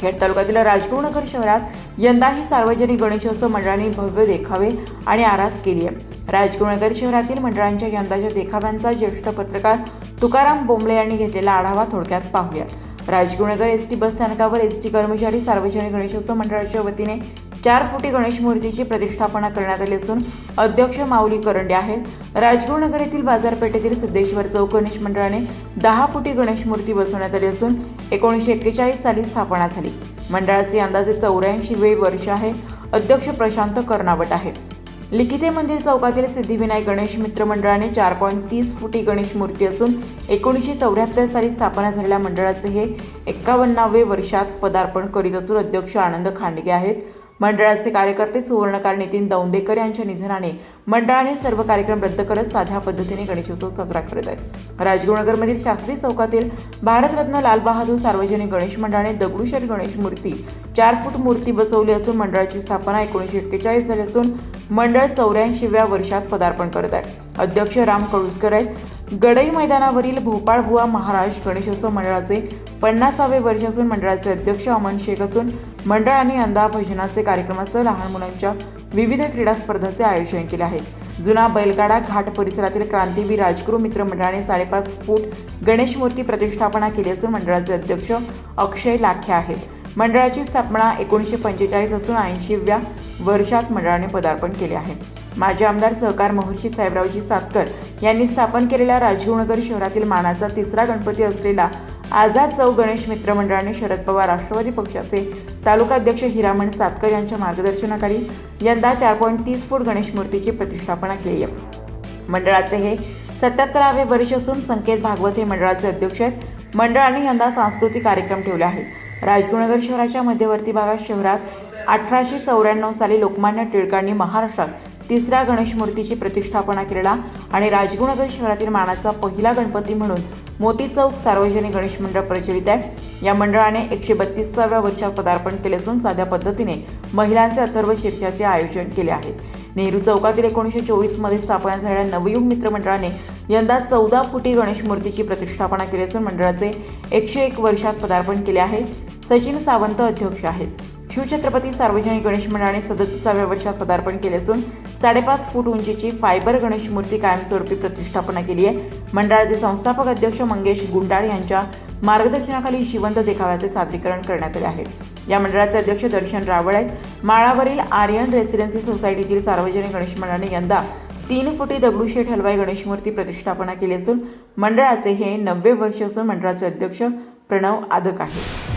खेड तालुक्यातील राजगुरुनगर शहरात यंदाही सार्वजनिक गणेशोत्सव मंडळांनी भव्य देखावे आणि आरास केली आहे. राजगुरुनगर शहरातील मंडळांच्या यंदाच्या देखाव्यांचा ज्येष्ठ पत्रकार तुकाराम बोंबले यांनी घेतलेला आढावा थोडक्यात पाहूया. राजगुरुनगर एस टी बस स्थानकावर एस टी कर्मचारी सार्वजनिक गणेशोत्सव मंडळाच्या वतीने चार फुटी गणेश मूर्तीची प्रतिष्ठापना करण्यात आली असून अध्यक्ष माऊली करंडे आहेत. राजगुरुनगर येथील बाजारपेठेतील सिद्धेश्वर चौक गणेश मंडळाने दहा फुटी गणेश मूर्ती बसवण्यात आली असून एकोणीसशे एक्केचाळीस साली स्थापना झाली. मंडळाचे अंदाजे चौऱ्याऐंशी वर्ष आहे. अध्यक्ष प्रशांत कर्नावट आहे लिखिते मंदिर चौकातील सिद्धिविनायक गणेश मित्र मंडळाने चार पॉईंट तीस फुटी गणेश मूर्ती असून एकोणीसशे चौऱ्याहत्तर साली स्थापना झालेल्या मंडळाचे हे एक्कावन्नावे वर्षात पदार्पण करीत असून अध्यक्ष आनंद खांडगे आहेत. मंडळाचे कार्यकर्ते सुवर्णकार नितीन दौंडेकर यांच्या निधनाने मंडळाने सर्व कार्यक्रम रद्द करत साध्या पद्धतीने गणेशोत्सव साजरा करत आहेत. राजगुरुनगरमधील शास्त्री चौकातील भारतरत्न लालबहादूर सार्वजनिक गणेश मंडळाने दगडूशेठ गणेश मूर्ती चार फूट मूर्ती बसवली असून मंडळाची स्थापना एकोणीसशे एक्केचाळीस झाली असून मंडळ चौऱ्याऐंशीव्या वर्षात पदार्पण करत आहे. अध्यक्ष राम कळुसकर आहेत. गडई मैदानावरील भोपाळ बुवा महाराज गणेशोत्सव मंडळाचे पन्नासावे वर्ष असून मंडळाचे अध्यक्ष अमन शेख असून मंडळाने यंदा भजनाचे कार्यक्रमासह लहान मुलांच्या विविध क्रीडा स्पर्धांचे आयोजन केले आहे. जुना बैलगाडा घाट परिसरातील क्रांतीवीर राजगुरू मित्र मंडळाने साडेपाच फूट गणेश मूर्ती प्रतिष्ठापना केली असून मंडळाचे अध्यक्ष अक्षय लाखे आहेत. मंडळाची स्थापना एकोणीसशे पंचेचाळीस असून ऐंशीव्या वर्षात मंडळाने पदार्पण केले आहे. माजी आमदार सहकार महर्षी साहेबरावजी सातकर यांनी स्थापन केलेल्या राजीवनगर शहरातील मानाचा तिसरा गणपती असलेला आझाद चौक गणेश मित्र मंडळाने शरद पवार राष्ट्रवादी पक्षाचे तालुकाध्यक्ष हिरामण सातकर यांच्या मार्गदर्शनाखाली यंदा चार पॉईंट तीस फूट गणेश मूर्तीची प्रतिष्ठापना केली आहे. मंडळाचे हे सत्याहत्तरावे वर्ष असून संकेत भागवत हे मंडळाचे अध्यक्ष आहेत. मंडळाने यंदा सांस्कृतिक कार्यक्रम ठेवले आहेत. राजगुरुनगर शहराच्या मध्यवर्ती भागात शहरात अठराशे चौऱ्याण्णव साली लोकमान्य टिळकांनी महाराष्ट्रात तिसऱ्या गणेश मूर्तीची प्रतिष्ठापना केलेला आणि राजगुरुनगर शहरातील मानाचा पहिला गणपती म्हणून मोती चौक सार्वजनिक गणेश मंडळ प्रचलित आहे. या मंडळाने एकशे बत्तीसाव्या वर्षात पदार्पण केले असून साध्या पद्धतीने महिलांचे अथर्व शीर्षाचे आयोजन केले आहे. नेहरू चौकातील एकोणीसशे चोवीसमध्ये स्थापना झालेल्या नवयुग मित्र मंडळाने यंदा चौदा फुटी गणेश मूर्तीची प्रतिष्ठापना केली असून मंडळाचे एकशे एक वर्षात पदार्पण केले आहे. सचिन सावंत अध्यक्ष आहेत. शिवछत्रपती सार्वजनिक गणेश मंडळाने सदतीसाव्या वर्षात पदार्पण केले असून साडेपाच फूट उंचीची फायबर गणेश मूर्ती कायमस्वरूपी प्रतिष्ठापना केली आहे. मंडळाचे संस्थापक अध्यक्ष मंगेश गुंडाळ यांच्या मार्गदर्शनाखाली जिवंत देखाव्याचे सादरीकरण करण्यात आले आहे. या मंडळाचे अध्यक्ष दर्शन रावळ आहेत. माळावरील आर्यन रेसिडेन्सी सोसायटीतील सार्वजनिक गणेश मंडळाने यंदा तीन फुटी दगडूशेठ हलवाई गणेश मूर्ती प्रतिष्ठापना केली असून मंडळाचे हे नववे वर्ष असून मंडळाचे अध्यक्ष प्रणव आदक आहेत.